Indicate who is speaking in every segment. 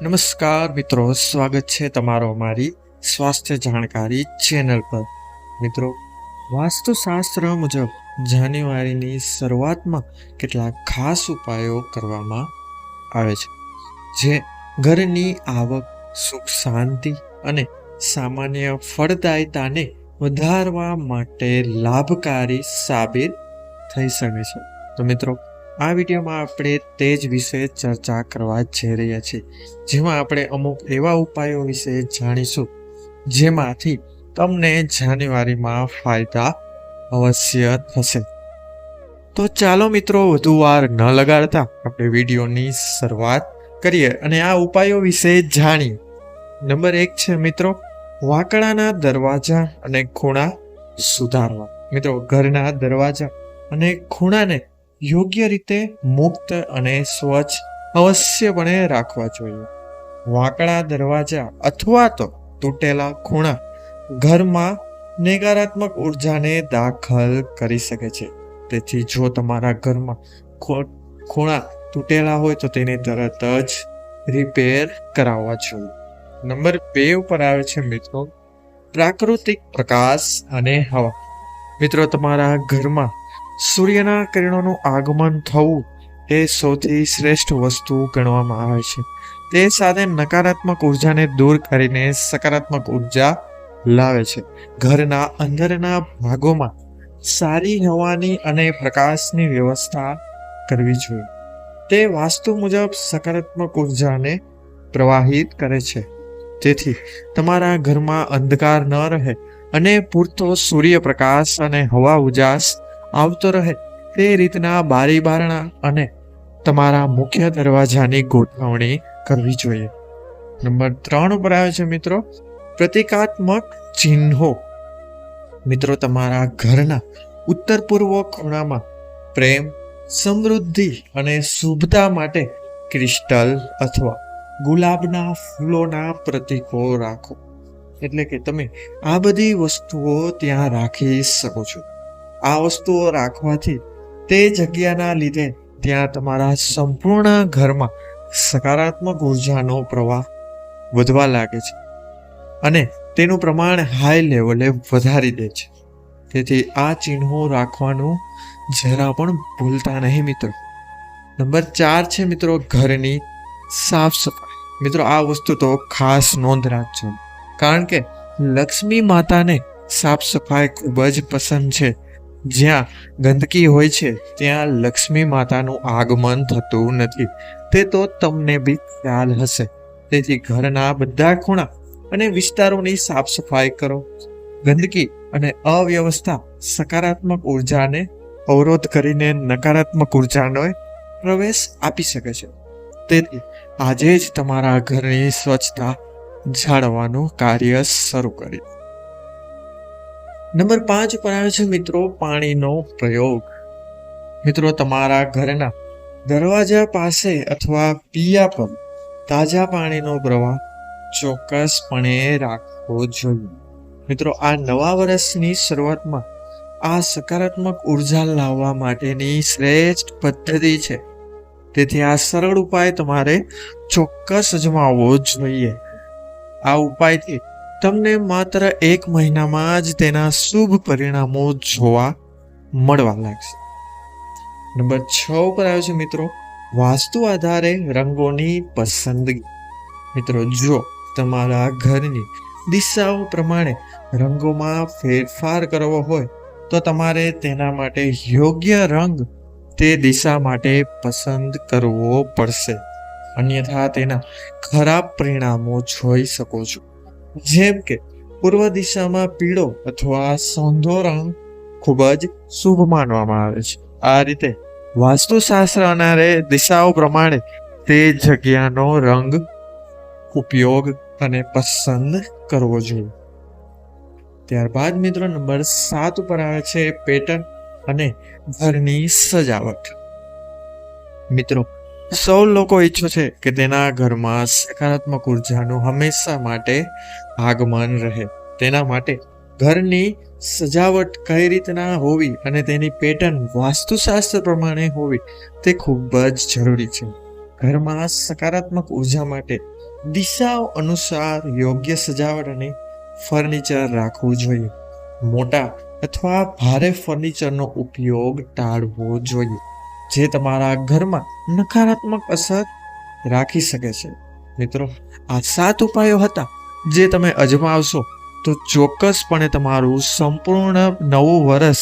Speaker 1: નમસ્કાર મિત્રો, સ્વાગત છે તમારો અમારી સ્વાસ્થ્ય જાણકારી ચેનલ પર. મિત્રો, વાસ્તુશાસ્ત્ર મુજબ જાન્યુઆરીની શરૂઆતમાં કેટલાક ખાસ ઉપાયો કરવામાં આવે છે, જે ઘરની આવક, સુખ શાંતિ અને સામાન્ય ફળદાયિતાને વધારવા માટે લાભકારી સાબિત થઈ શકે છે. તો મિત્રો આ વિડીયોમાં આપણે તે જ વિશે ચર્ચા કરવા જઈ રહ્યા છીએ. જેમાં આપણે અમુક એવા ઉપાયો વિશે જાણીશું, જેમાંથી તમને જાન્યુઆરીમાં ફાયદા અવશ્ય થશે. તો ચાલો મિત્રો, વધુ વાર ન લગાડતા આપણે વિડીયોની શરૂઆત કરીએ અને આ ઉપાયો વિશે જાણીએ. નંબર એક છે મિત્રો, વાકડાના દરવાજા અને ખૂણા સુધારવા. મિત્રો, ઘરના દરવાજા અને ખૂણાને યોગ્ય રીતે મુક્ત અને સ્વચ્છ અવશ્યપણે રાખવા જોઈએ. વાંકડા દરવાજા અથવા તો તૂટેલા ખૂણા ઘરમાં નકારાત્મક ઉર્જાને દાખલ કરી શકે છે. તેથી જો તમારા ઘરમાં ખૂણા તૂટેલા હોય તો તેને તરત જ રિપેર કરાવવા જોઈએ. નંબર બે ઉપર આવે છે મિત્રો, પ્રાકૃતિક પ્રકાશ અને હવા. મિત્રો, તમારા ઘરમાં સૂર્યના કિરણોનું આગમન થવું એ સૌથી શ્રેષ્ઠ વસ્તુ ગણવામાં આવે છે. તે સાથે નકારાત્મક ઉર્જાને દૂર કરીને સકારાત્મક ઊર્જા લાવે છે. ઘરના અંદરના ભાગોમાં સારી હવાની અને પ્રકાશની વ્યવસ્થા કરવી જોઈએ. તે વાસ્તુ મુજબ સકારાત્મક ઉર્જાને પ્રવાહિત કરે છે. તેથી તમારા ઘરમાં અંધકાર ન રહે અને પૂરતો સૂર્યપ્રકાશ અને હવા ઉજાસ આવતો રહે તે રીતના બારી બારણા અને તમારા મુખ્ય દરવાજાની ગોઠવણી કરવી જોઈએ. નંબર ત્રણ ઉપર આવે છે મિત્રો, પ્રતિકાત્મક ચિહ્નો. મિત્રો, તમારા ઘરના ઉત્તર પૂર્વ ખૂણામાં પ્રેમ, સમૃદ્ધિ અને શુભતા માટે ક્રિસ્ટલ અથવા ગુલાબના ફૂલોના પ્રતીકો રાખો. એટલે કે તમે આ બધી વસ્તુઓ ત્યાં રાખી શકો છો. આ વસ્તુઓ રાખવાથી તે જગ્યાના લીધે ત્યાં તમારા સંપૂર્ણ ઘરમાં સકારાત્મક ઉર્જાનો પ્રવાહ વધવા લાગે છે અને તેનું પ્રમાણ હાઈ લેવલે વધારી દે છે. તેથી આ ચિહ્નો રાખવાનું જરા પણ ભૂલતા નહીં મિત્રો. નંબર ચાર છે મિત્રો ઘરની સાફ સફાઈ. મિત્રો આ વસ્તુ તો ખાસ નોંધ રાખજો. કારણ કે લક્ષ્મી માતાને સાફ સફાઈ ખૂબ જ પસંદ છે. જ્યાં ગંદકી હોય છે, ત્યાં લક્ષ્મી માતાનું આગમન થતું નથી. તે તો તમને બી ખ્યાલ હશે. તેથી ઘરના બધા ખૂણા અને વિસ્તારોની સાફ સફાઈ કરો. ગંદકી અને અવ્યવસ્થા સકારાત્મક ઉર્જાને અવરોધ કરીને નકારાત્મક ઉર્જાનો પ્રવેશ આપી શકે છે. તેથી આજે જ તમારા ઘરની સ્વચ્છતા જાળવવાનું કાર્ય શરૂ કરી. નંબર પાંચ પર આવે છે, મિત્રો, પાણીનો પ્રયોગ. મિત્રો, તમારા ઘરના દરવાજા પાસે અથવા પિયા પર તાજા પાણીનો પ્રવાહ ચોક્કસપણે રાખવો જોઈએ. મિત્રો, આ નવા વર્ષની શરૂઆતમાં આ સકારાત્મક ઊર્જા લાવવા માટેની શ્રેષ્ઠ પદ્ધતિ છે. તેથી આ સરળ ઉપાય તમારે ચોક્કસ અજમાવવો જોઈએ. આ ઉપાયથી તમને માત્ર એક મહિનામાં જ તેના શુભ પરિણામો જોવા મળવા લાગશે. નંબર છ ઉપર આવ્યો છે મિત્રો, વાસ્તુ આધારે રંગોની પસંદગી. મિત્રો, જો તમારા ઘરની દિશાઓ પ્રમાણે રંગોમાં ફેરફાર કરવો હોય, તો તમારે તેના માટે યોગ્ય રંગ તે દિશા માટે પસંદ કરવો પડશે. અન્યથા તેના ખરાબ પરિણામો જોઈ શકો છો. જેમ કે પૂર્વ દિશામાં પીળો અથવા સોંધો રંગ ખૂબ જ શુભ માનવામાં આવે છે. આ રીતે વાસ્તુશાસ્ત્ર આધારે દિશાઓ પ્રમાણે તે જગ્યાનો રંગ, ઉપયોગ અને પસંદ કરવો જોઈએ. ત્યારબાદ મિત્રો નંબર સાત ઉપર આવે છે પેટર્ન અને ઘરની સજાવટ. મિત્રો સૌ લોકો ઈચ્છે છે કે તેના ઘરમાં સકારાત્મક ઉર્જાનું હંમેશા માટે આગમન રહે. તેના માટે ઘરની સજાવટ કઈ રીતના હોવી અને તેની પેટર્ન વાસ્તુશાસ્ત્ર પ્રમાણે હોવી તે ખૂબ જ જરૂરી છે. ઘરમાં સકારાત્મક ઊર્જા માટે દિશાઓ અનુસાર યોગ્ય સજાવટ અને ફર્નિચર રાખવું જોઈએ. મોટા અથવા ભારે ફર્નિચરનો ઉપયોગ ટાળવો જોઈએ. જે તમારા ઘરમાં નકારાત્મક અસર રાખી શકે છે. મિત્રો, આ સાત ઉપાયો હતા જે તમે અજમાવશો તો ચોક્કસપણે તમારું સંપૂર્ણ નવું વર્ષ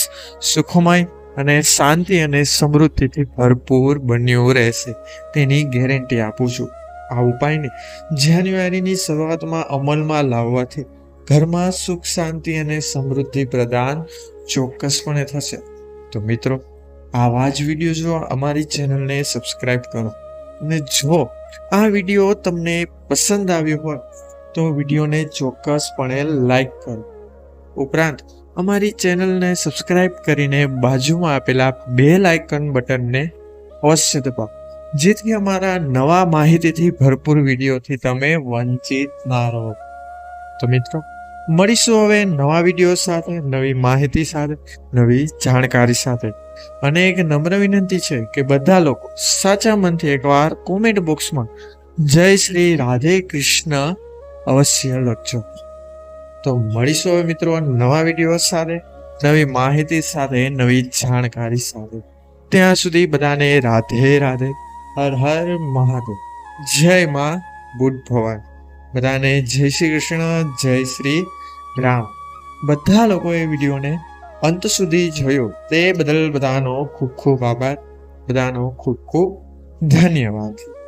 Speaker 1: સુખમય અને શાંતિ અને સમૃદ્ધિથી ભરપૂર બન્યું રહેશે. તેની ગેરંટી આપું છું. આ ઉપાયને જાન્યુઆરીની શરૂઆતમાં અમલમાં લાવવાથી ઘરમાં સુખ, શાંતિ અને સમૃદ્ધિ પ્રદાન ચોક્કસપણે થશે. તો મિત્રો આવા જ વીડિયો જો અમારી ચેનલને સબસ્ક્રાઇબ કરો. અને જો આ વીડિયો તમને પસંદ આવ્યો હોય, તો વિડીયોને ચોક્કસપણે લાઈક કરો. ઉપરાંત, અમારી ચેનલને સબસ્ક્રાઇબ કરીને બાજુમાં આપેલા બે લાઇકન બટનને અવશ્ય દબાવો. જેથી અમારા નવા માહિતીથી ભરપૂર વિડીયોથી તમે વંચિત ના રહો. તો મિત્રો મળીશું હવે નવા વીડિયો સાથે, નવી માહિતી સાથે, નવી જાણકારી સાથે. અને એક નમ્ર વિનંતી છે કે બધા લોકો સાચા મનથી એકવાર કોમેન્ટ બોક્સમાં જય શ્રી રાધે કૃષ્ણ અવશ્ય લખજો. તો મળીશું હવે મિત્રો નવા વીડિયો સાથે, નવી માહિતી સાથે, નવી જાણકારી સાથે. ત્યાં સુધી બધાને રાધે રાધે, હર હર મહાદેવ. જય માં બુદ્ધ ભગવાન બધાને જય શ્રી કૃષ્ણ, જય શ્રી રામ. બધા લોકોએ વિડીયોને અંત સુધી જોયો. તે બદલ બધાનો ખૂબ ખૂબ આભાર. બધાનો ખૂબ ખૂબ ધન્યવાદ.